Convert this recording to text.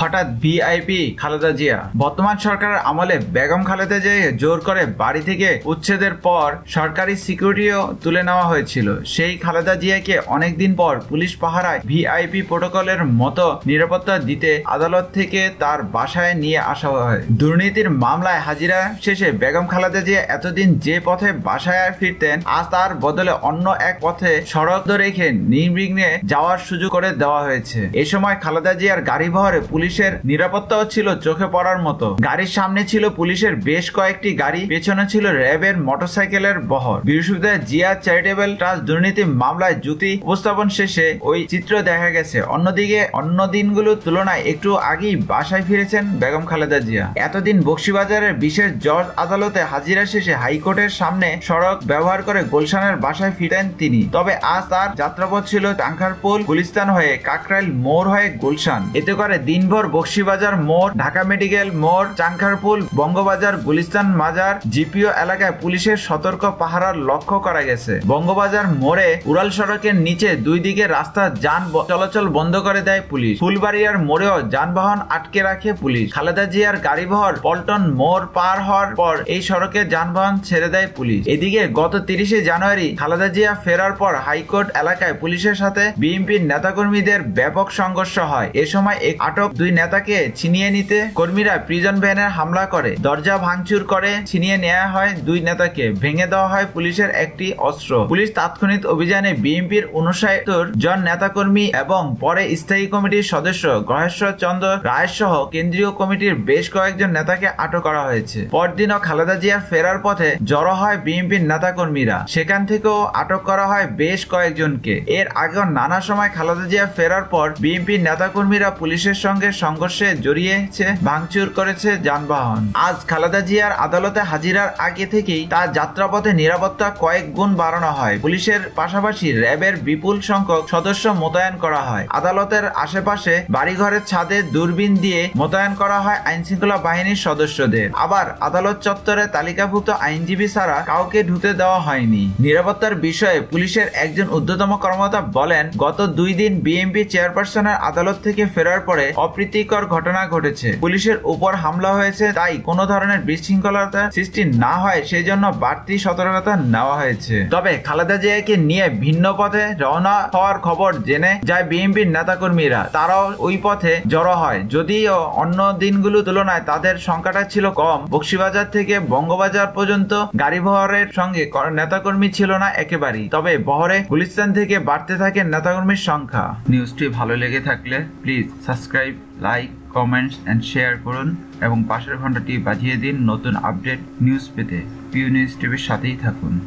হঠাৎ ভিআইপি খালেদা জিয়া। বর্তমান সরকারের আমলে বেগম খালেদা জিয়া জোর করে বাড়ি থেকে উচ্ছেদের পর সরকারি সিকিউরিটিও তুলে নেওয়া হয়েছিল। সেই খালেদা জিয়াকে অনেকদিন পর পুলিশ পাহারায় ভিআইপি প্রোটোকলের মতো নিরাপত্তা দিতে আদালত থেকে তার বাসায় নিয়ে আসা হয়। দুর্নীতির মামলায় হাজিরা শেষে বেগম খালেদা জিয়া এতদিন যে পথে বাসায় ফিরতেন, আজ তার বদলে অন্য এক পথে সড়ক রেখে নির্বিঘ্নে যাওয়ার সুযোগ করে দেওয়া হয়েছে। এ সময় খালেদা জিয়ার গাড়ি বহরে পুলিশের নিরাপত্তাও ছিল চোখে পড়ার মতো। গাড়ির সামনে ছিল পুলিশের বেশ কয়েকটি গাড়ি, পেছনে ছিল র্যাবের মোটরসাইকেলের বহর। বৃহস্পতিবার জিয়া চ্যারিটেবল ট্রাস্ট দুর্নীতি মামলায় যুক্তি উপস্থাপন শেষে ওই চিত্র দেখা গেছে। অন্যদিকে অন্য দিনগুলোর তুলনায় একটু আগেই বাসায় ফিরেছেন বেগম খালেদা জিয়া। এতদিন বক্সিবাজারের বিশেষ জজ আদালতে হাজিরা শেষে হাইকোর্টের সামনে সড়ক ব্যবহার করে গুলশানের বাসায় ফিরেন তিনি। তবে আজ তার যাত্রাপথ ছিল টাঙ্কারপুল গুলিস্তান হয়ে কাকরাইল মোড় হয়ে গুলশান। এতে করে দিনভর বক্সিবাজার মোড়, ঢাকা মেডিকেল মোড়, চাংখারপুল, বঙ্গবাজার গুলিস্তান মাজার, জিপিও এলাকায় পুলিশের সতর্ক পাহারার লক্ষ্য করা গেছে। বঙ্গবাজার মোড়ে উড়াল সড়কের নিচে দুই দিকে রাস্তা যান চলাচল বন্ধ করে দেয় পুলিশ। ফুলবাড়িয়ার মোড়েও যানবাহন আটকে রাখে পুলিশ। খালেদা জিয়ার গাড়িবহর পল্টন মোড় পার হওয়ার পর এই সড়কে যানবাহন ছেড়ে দেয় পুলিশ। এদিকে গত তিরিশে জানুয়ারি খালেদা জিয়া ফেরার পর হাইকোর্ট এলাকায় পুলিশের সাথে বিএনপির নেতাকর্মীদের ব্যাপক সংঘর্ষ হয়। এ সময় এক আটক দুই নেতাকে ছিনিয়ে নিতে কর্মীরা প্রিজন ভ্যানের হামলা করে। দরজা ভাঙচুর করে, ছিনিয়ে নেওয়া হয় দুই নেতাকে। ভেঙে দেওয়া হয় পুলিশের একটি অস্ত্র। পুলিশ তাৎক্ষণিক অভিযানে বিএনপির উনষাত্তর জন নেতাকর্মী এবং পরে স্থায়ী কমিটির সদস্য গ্রহেশ্বর চন্দ্র রায় সহ কেন্দ্রীয় কমিটির বেশ কয়েকজন নেতাকে আটক করা হয়েছে। পরদিনও খালেদা জিয়ার ফেরার পথে জড়ো হয় বিএনপির নেতাকর্মীরা। সেখান থেকেও আটক করা হয় বেশ কয়েকজনকে। এর আগেও নানা সময় খালেদা জিয়া ফেরার পর বিএনপির নেতাকর্মীরা পুলিশের সঙ্গে সংঘর্ষে জড়িয়েছে, ভাঙচুর করেছে যানবাহন। আজ খালেদা জিয়ার আদালতে হাজিরার আগে থেকেই তার যাত্রাপথে নিরাপত্তা কয়েক গুণ বাড়ানো হয়। পুলিশের পাশাপাশি র্যাবের বিপুল সংখ্যক সদস্য মোতায়েন করা হয়। আদালতের আশেপাশে বাড়িঘরের ছাদে দূরবীন দিয়ে মোতায়েন করা হয় আইনশৃঙ্খলা বাহিনীর সদস্যদের। আবার আদালত চত্বরে তালিকাভুক্ত আইনজীবী ছাড়া কাউকে ঢুকতে দেওয়া হয়নি। নিরাপত্তার বিষয়ে পুলিশের একজন ঊর্ধ্বতম কর্মকর্তা বলেন, গত দুই দিন বিএনপি চেয়ারপারসনের আদালত থেকে ফেরার পরে অপ্রীতিকর ঘটনা ঘটেছে। পুলিশের উপর হামলা হয়েছে, তাই কোনো ধরনের বিশৃঙ্খলতা সৃষ্টি না হয় সেই জন্য বাড়তি সতর্কতা নেওয়া হয়েছে। তবে খালেদা জিয়াকে নিয়ে ভিন্ন পথে রওনা হওয়ার খবর জেনে যায় বিএনপির নেতাকর্মীরা। তারাও ওই পথে জড়ো হয়। যদিও অন্য দিনগুলো তুলনায় তাদের সংখ্যাটা ছিল কম। বক্সিবাজার থেকে বঙ্গবাজার পর্যন্ত গাড়ি বহরের সঙ্গে নেতাকর্মী ছিল না একেবারেই। তবে বহরে গুলিস্তান থেকে বাড়তে থাকে নেতাকর্মীর সংখ্যা। নিউজটি ভালো লেগে থাকলে please subscribe like comments and share করুন এবং পাশের ঘন্টাটি বাজিয়ে দিন নতুন আপডেট নিউজ পেতে। পিউ নিউজ টিভির সাথেই থাকুন।